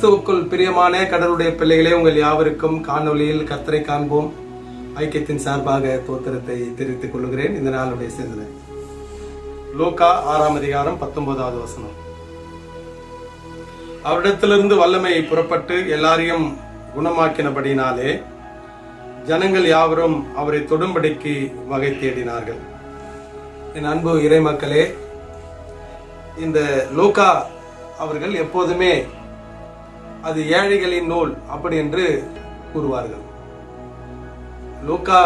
கிறிஸ்துவுக்குள் பிரியமான கடவுளுடைய பிள்ளைகளே உங்கள் யாவருக்கும் காணொலியில் கத்தரை காண்போம். ஐக்கியத்தின் சார்பாக தோத்திரத்தை தெரிவித்துக் கொள்கிறேன். இந்த நாளுடைய சிந்தனை. லோகா ஆறாம் அதிகாரம் பத்தொன்பதாவது வசனம். அவரிடத்திலிருந்து வல்லமை புறப்பட்டு எல்லாரையும் குணமாக்கினபடினாலே ஜனங்கள் யாவரும் அவரை தொடும்படிக்கு வகை தேடினார்கள். என் அன்பு இறைமக்களே இந்த லோகா அவர்கள் எப்போதுமே அது ஏழைகளின் நூல் அப்படி என்று கூறுவார்கள். லூக்கா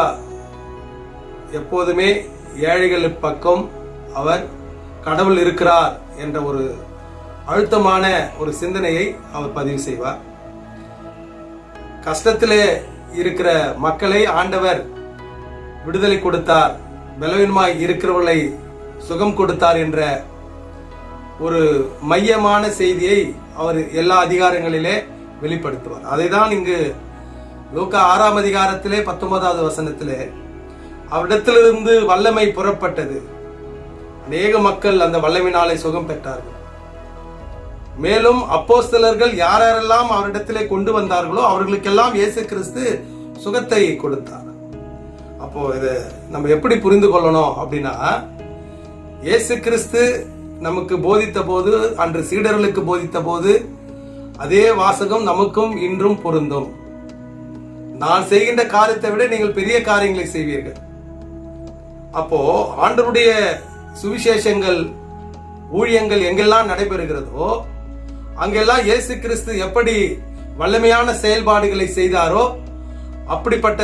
எப்போதுமே ஏழைகள் பக்கம் அவர் கடவுள் இருக்கிறார் என்ற ஒரு அழுத்தமான ஒரு சிந்தனையை அவர் பதிவு செய்வார். கஷ்டத்திலே இருக்கிற மக்களை ஆண்டவர் விடுதலை கொடுத்தார். பலவீனமாய் இருக்கிறவர்களை சுகம் கொடுத்தார் என்ற ஒரு மையமான செய்தியை அவர் எல்லா அதிகாரங்களிலே வெளிப்படுத்துவார். அதை தான் இங்கு லூக்கா ஆறாம் அதிகாரத்திலே பத்தொன்பதாவது வசனத்திலே அவரிடத்திலிருந்து வல்லமை புறப்பட்டது. அநேக மக்கள் அந்த வல்லமினாலே சுகம் பெற்றார்கள். மேலும் அப்போஸ்தலர்கள் யாரெல்லாம் அவரிடத்திலே கொண்டு வந்தார்களோ அவர்களுக்கெல்லாம் இயேசு கிறிஸ்து சுகத்தை கொடுத்தார். அப்போ இதை நம்ம எப்படி புரிந்து கொள்ளணும் அப்படின்னா இயேசு கிறிஸ்து நமக்கு போதித்த போது அன்று சீடர்களுக்கு போதித்த போது அதே வாசகம் நமக்கும் இன்றும் பொருந்தும். நான் செய்கின்ற காரியத்தை விட நீங்கள் பெரிய காரியங்களை செய்வீர்கள். அப்போ ஆண்டருடைய சுவிசேஷங்கள் ஊழியங்கள் எங்கெல்லாம் நடைபெறுகிறதோ அங்கெல்லாம் இயேசு கிறிஸ்து எப்படி வல்லமையான செயல்பாடுகளை செய்தாரோ அப்படிப்பட்ட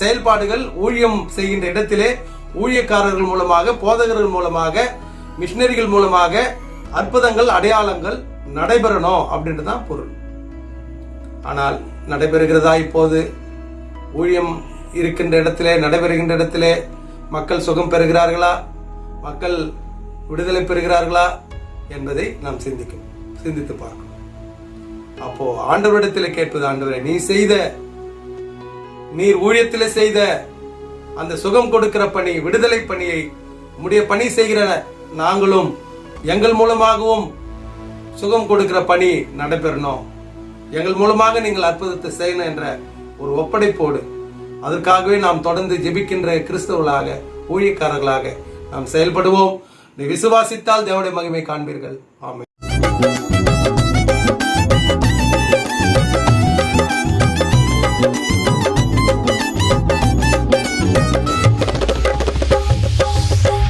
செயல்பாடுகள் ஊழியம் செய்கின்ற இடத்திலே ஊழியக்காரர்கள் மூலமாக போதகர்கள் மூலமாக மிஷினரிகள் மூலமாக அற்புதங்கள் அடையாளங்கள் நடைபெறணும் அப்படின்றது தான் பொருள். ஆனால் நடைபெறுகிறதா இப்போது? ஊழியம் இருக்கின்ற இடத்திலே நடைபெறுகின்ற இடத்திலே மக்கள் சுகம் பெறுகிறார்களா? மக்கள் விடுதலை பெறுகிறார்களா? என்பதை நாம் சிந்திக்கும் சிந்தித்து பார்க்கணும். அப்போ ஆண்டவரிடத்தில் கேட்பது ஆண்டவரை நீ செய்த நீர் ஊழியத்தில் செய்த அந்த சுகம் கொடுக்கிற பணி விடுதலை பணியை முடிய பணி செய்கிற நாங்களும் எங்கள் மூலமாகவும் சுகம் கொடுக்கிற பணி நடைபெறணும். எங்கள் மூலமாக நீங்கள் அற்புதத்தை செய்யணும் என்ற ஒரு ஒப்படைப்போடு அதற்காகவே நாம் தொடர்ந்து ஜெபிக்கின்ற கிறிஸ்தவர்களாக ஊழியக்காரர்களாக நாம் செயல்படுவோம். நீ விசுவாசித்தால் தேவடைய மகிமை காண்பீர்கள். ஆமை